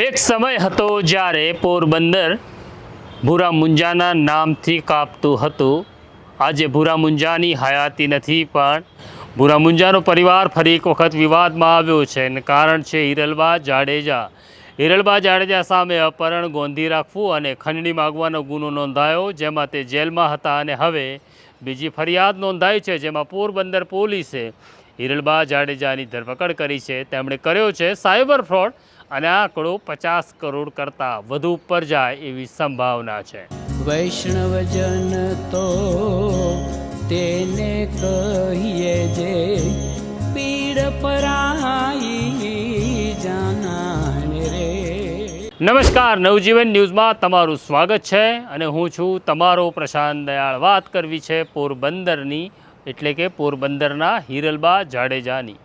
એક સમય હતો જ્યારે પોરબંદર ભૂરા મુંજાના નામથી કાપતું હતું. આજે ભૂરા મુંજાની હયાતી નથી, પણ ભૂરા મુંજાનો પરિવાર ફરી એક વખત વિવાદમાં આવ્યો છે. અને કારણ છે હિરલબા જાડેજા. હિરલબા જાડેજા સામે અપહરણ ગોંધી રાખવું અને ખંડણી માગવાનો ગુનો નોંધાયો, જેમાં તે જેલમાં હતા અને હવે બીજી ફરિયાદ નોંધાઈ છે, જેમાં પોરબંદર પોલીસે હિરલબા જાડેજાની ધરપકડ કરી છે. તેમણે કર્યો છે સાયબર ફ્રોડ અને આંકડો પચાસ કરોડ કરતાં વધુ ઉપર જાય એવી સંભાવના છે. વૈષ્ણવજન તો તેને કહીએ જે પીડ પરાઈ જાનાને રે. નમસ્કાર નવજીવન ન્યૂઝમાં તમારું સ્વાગત છે અને હું છું તમારો પ્રશાંત દયાળ. વાત કરવી છે પોરબંદરની એટલે કે પોરબંદરના હિરલબા જાડેજાની.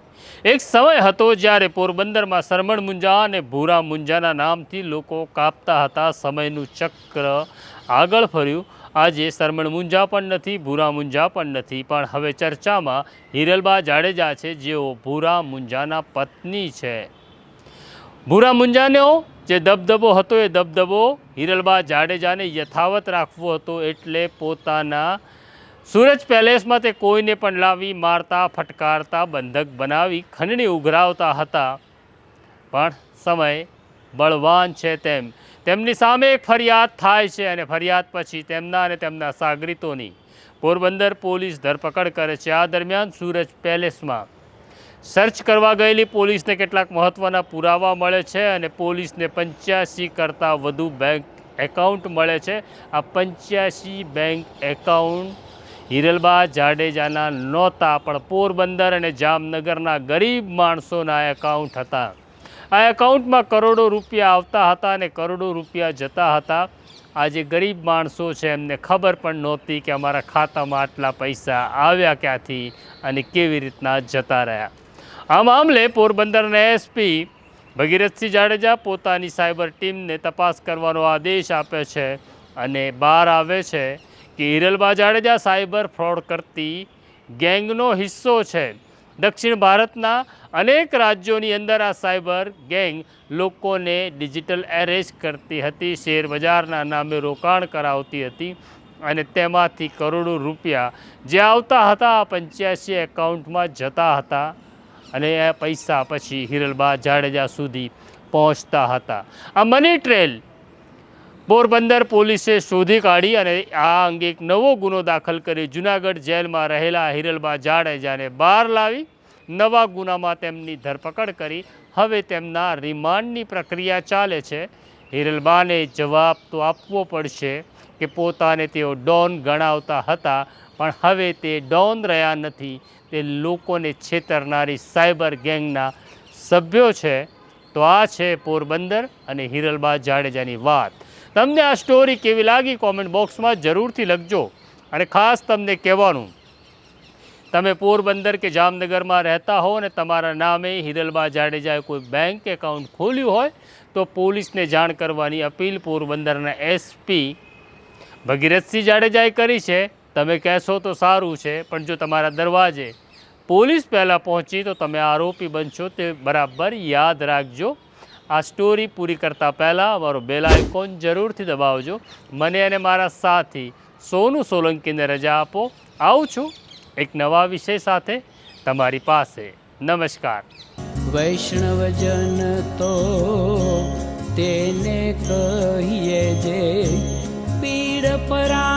એક સમય હતો જ્યારે પોરબંદરમાં સરમણ મુંજા અને ભૂરા મુંજાના નામથી લોકો કાપતા હતા. સમયનું ચક્ર આગળ ફર્યું. આજે સરમણ મુંજા પણ નથી, ભૂરા મુંજા પણ નથી. પણ હવે ચર્ચામાં હિરલબા જાડેજા છે, જેઓ ભૂરા મુંજાના પત્ની છે. ભૂરા મુંજાનો જે દબદબો હતો, એ દબદબો હિરલબા જાડેજાને યથાવત રાખવો હતો એટલે પોતાના સુરજ પેલેસમાં તે કોઈને પણ લાવી મારતા, ફટકારતા, બંધક બનાવી ખંડણી ઉઘરાવતા હતા. પણ સમય બળવાન છે તેમ. તેમની સામે એક ફરિયાદ થાય છે અને ફરિયાદ પછી તેમના અને તેમના સાગરીતોની પોરબંદર પોલીસ ધરપકડ કરે છે. આ દરમિયાન સુરજ પેલેસમાં સર્ચ કરવા ગયેલી પોલીસને કેટલાક મહત્ત્વના પુરાવા મળે છે અને પોલીસને પંચ્યાસી કરતાં વધુ બેંક એકાઉન્ટ મળે છે. આ પંચ્યાસી બેંક એકાઉન્ટ હિરલબા જાડેજાના નહોતા પણ પોરબંદર અને જામનગરના ગરીબ માણસોના એકાઉન્ટ હતા. આ એકાઉન્ટમાં કરોડો રૂપિયા આવતા હતા અને કરોડો રૂપિયા જતા હતા. આજે ગરીબ માણસો છે, એમને ખબર પણ નહોતી કે અમારા ખાતામાં આટલા પૈસા આવ્યા ક્યાંથી અને કેવી રીતના જતા રહ્યા. આ મામલે પોરબંદરના એસપી ભગીરથસિંહ જાડેજા પોતાની સાયબર ટીમને તપાસ કરવાનો આદેશ આપે છે અને બહાર આવે છે. કે હિરલબા જાડેજા સાયબર ફ્રોડ કરતી ગેંગનો હિસ્સો છે. દક્ષિણ ભારતના અનેક રાજ્યોની અંદર આ સાયબર ગેંગ લોકોને ડિજિટલ એરેસ્ટ કરતી હતી શેર બજારના નામે રોકાણ કરાવતી હતી અને તેમાંથી કરોડો રૂપિયા જે આવતા હતા આ પંચ્યાસી એકાઉન્ટમાં જતા હતા અને એ પૈસા પછી હિરલબા જાડેજા સુધી પહોંચતા હતા. આ મની ટ્રેલ પોરબંદર પોલીસે શોધી કાઢી અને આ અંગે એક નવો ગુનો દાખલ કરી જૂનાગઢ જેલમાં રહેલા હિરલબા જાડેજાને બહાર લાવી નવા ગુનામાં તેમની ધરપકડ કરી. હવે તેમના રિમાન્ડની પ્રક્રિયા ચાલે છે. હિરલબાને જવાબ તો આપવો પડશે કે પોતાને તેઓ ડોન ગણાવતા હતા, પણ હવે તે ડોન રહ્યા નથી. તે લોકોને છેતરનારી સાયબર ગેંગના સભ્યો છે. તો આ છે પોરબંદર અને હિરલબા જાડેજાની વાત. તમને આ સ્ટોરી કેવી લાગી? કોમેન્ટ બોક્સમાં જરૂરથી લખજો. અને ખાસ તમને કહેવાનું, તમે પોરબંદર કે જામનગરમાં રહેતા હો અને તમારા નામે હિરલબા જાડેજાએ કોઈ બેંક એકાઉન્ટ ખોલ્યું હોય, તો પોલીસને જાણ કરવાની અપીલ પોરબંદરના એસપી ભગીરથસિંહ જાડેજાએ કરી છે. તમે કહેશો તો સારું છે, પણ જો તમારા દરવાજે પોલીસ પહેલાં પહોંચી તો તમે આરોપી બનશો તે બરાબર યાદ રાખજો. આ સ્ટોરી પૂરી કરતાં પહેલાં અમારો બેલ આઇકોન જરૂરથી દબાવજો. મને અને મારા સાથી સોનું સોલંકીને રજા આપો. આવું છું એક નવા વિષય સાથે તમારી પાસે. નમસ્કાર. વૈષ્ણવજન તો તેને કહીએ જે પીડ પરાઈ